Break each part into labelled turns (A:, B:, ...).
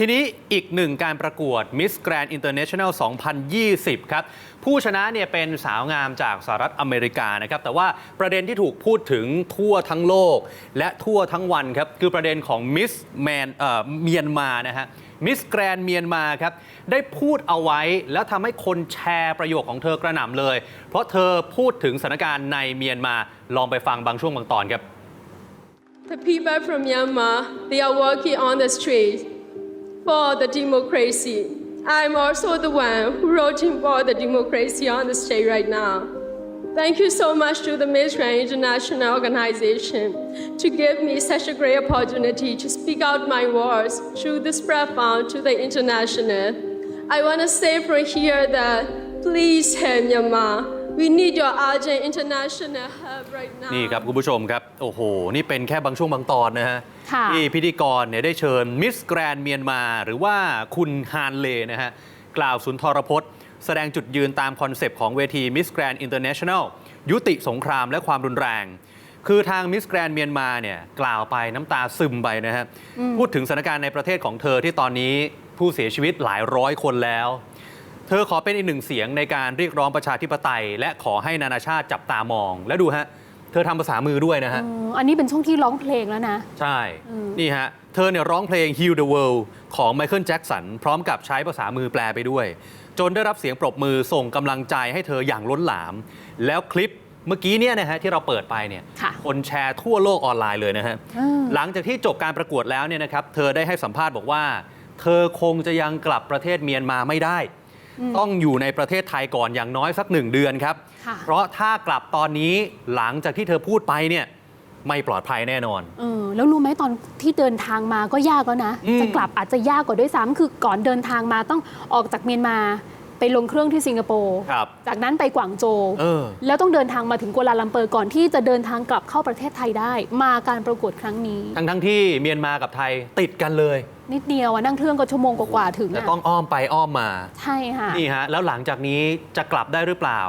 A: ทีนี้อีกหนึ่งการประกวด Miss Grand International 2020 ครับ ผู้ชนะเนี่ยเป็นสาวงามจากสหรัฐอเมริกานะครับ แต่ว่าประเด็นที่ถูกพูดถึงทั่วทั้งโลก และทั่วทั้งวันครับ คือประเด็นของ Miss Man เอ่อเมียนมานะฮะ Miss Grand เมียนมาครับ ได้พูดเอาไว้แล้วทำให้คนแชร์ประโยคของเธอกระหน่ำเลย เพราะเธอพูดถึงสถานการณ์ในเมียนมาลองไปฟังบางช่วงบางตอนครับ
B: The people from Myanmar, they are working on the street for the democracy. I'm also the one who wrote in for the democracy on the stage right now. Thank you so much to the Miss Grand International Organization to give me such a great opportunity to speak out my words through this platform to the international. I want to say from here that please help Myanmar. We need your urgent international help right now.
A: นี่ครับคุณผู้ชมครับ โอ้โห นี่เป็นแค่บางช่วงบางตอนนะฮะ
C: ค่ะ
A: ที่พิธีกรเนี่ยได้เชิญมิสแกรนเมียนมาหรือว่าคุณฮานเลนะฮะ กล่าวสุนทรพจน์ แสดงจุดยืนตามคอนเซปต์ของเวทีมิสแกรนอินเตอร์เนชั่นแนลยุติสงครามและความรุนแรง คือทางมิสแกรนเมียนมาเนี่ยกล่าวไปน้ำตาซึมไปนะฮะ พูดถึงสถานการณ์ในประเทศของเธอที่ตอนนี้ผู้เสียชีวิตหลายร้อยคนแล้ว เธอขอเป็นอีกหนึ่งเสียงในการเรียกร้องประชาธิปไตย และขอให้นานาชาติจับตามอง และดูฮะ เธอทำภาษามือด้วยนะฮะ
C: อ๋ออันนี้เป็นช่วงที่ร้องเพลงแล้วนะ
A: ใช่
C: อืม
A: นี่ฮะ เธอเนี่ยร้องเพลง Heal the World ของไมเคิลแจ็กสันพร้อมกับใช้ภาษามือแปลไปด้วย จนได้รับเสียงปรบมือส่งกำลังใจให้เธออย่างล้นหลาม แล้วคลิปเมื่อกี้เนี่ยนะฮะที่เราเปิดไปเนี่ย
C: ค่ะ
A: คนแชร์ทั่วโลกออนไลน์เลยนะฮะ
C: อืม
A: หลังจากที่จบการประกวดแล้วเนี่ยนะครับเธอได้ให้สัมภาษณ์บอกว่า เธอคงจะยังกลับประเทศเมียนมาไม่ได้ ต้องอยู่ในประเทศไทยก่อนอย่างน้อยสักหนึ่งเดือนครับ
C: ค่ะ
A: เพราะถ้ากลับตอนนี้หลังจากที่เธอพูดไปเนี่ยไม่ปลอดภัยแน่นอน
C: เออแล้วรู้ไหมตอนที่เดินทางมาก็ยากแล้วนะ
A: อืม
C: จะกลับอาจจะยากกว่าด้วยซ้ำคือก่อนเดินทางมาต้องออกจากเมียนมา ไปลงเครื่องที่สิงคโปร์
A: ครับ
C: จากนั้นไปกวางโจว
A: เออ
C: แล้วต้องเดินทางมาถึงกัวลาลัมเปอร์ก่อนที่จะเดินทางกลับเข้าประเทศไทยได้ มาการประกวดครั้งนี้
A: ทั้งทั้งๆที่เมียนมากับไทยติดกันเลย
C: นิดเดียวอะนั่งเครื่องก็ชั่วโมงกว่าๆถึง
A: แต่
C: อะ
A: ต้องอ้อมไปอ้อมมา
C: ใช่ค่ะ
A: นี่ฮะ แล้วหลังจากนี้จะกลับได้หรือเปล่า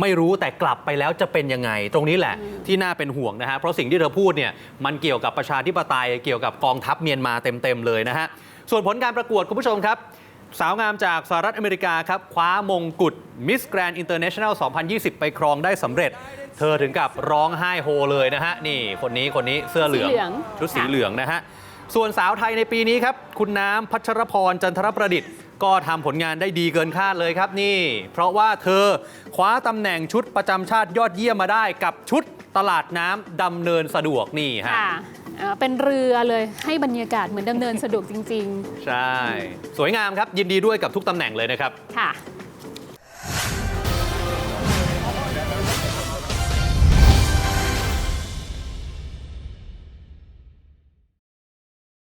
A: ไม่รู้แต่กลับไปแล้วจะเป็นยังไง ตรงนี้แหละที่น่าเป็นห่วงนะฮะ เพราะสิ่งที่เธอพูดเนี่ยมันเกี่ยวกับประชาธิปไตยเกี่ยวกับกองทัพเมียนมาเต็ม ๆ เลยนะฮะ ส่วนผลการประกวดคุณผู้ชมครับ สาวงามจากสหรัฐอเมริกาครับ คว้ามงกุฎ Miss Grand International 2020 ไปครองได้สำเร็จ เธอถึงกับร้องไห้โฮเลยนะฮะ นี่คนนี้คนนี้เสื้อเหลือง
C: สีเหลือง
A: ชุดสี
C: ค่ะ
A: เหลืองนะฮะ ส่วนสาวไทยในปีนี้ครับ คุณน้ำพัชรพรจันทรประดิษฐ์ ก็ทำผลงานได้ดีเกินคาดเลยครับนี่ เพราะว่าเธอคว้าตำแหน่งชุดประจำชาติยอดเยี่ยมมาได้กับชุดตลาดน้ำดำเนินสะดวกนี่ฮะ
C: ค่ะเอ่อเป็นเรือเลยให้บรรยากาศเหมือนดำเนินสะดวกจริง
A: ใช่ สวยงามครับ ยินดีด้วยกับทุกตำแหน่งเลยนะครับ
C: ๆ ค่ะ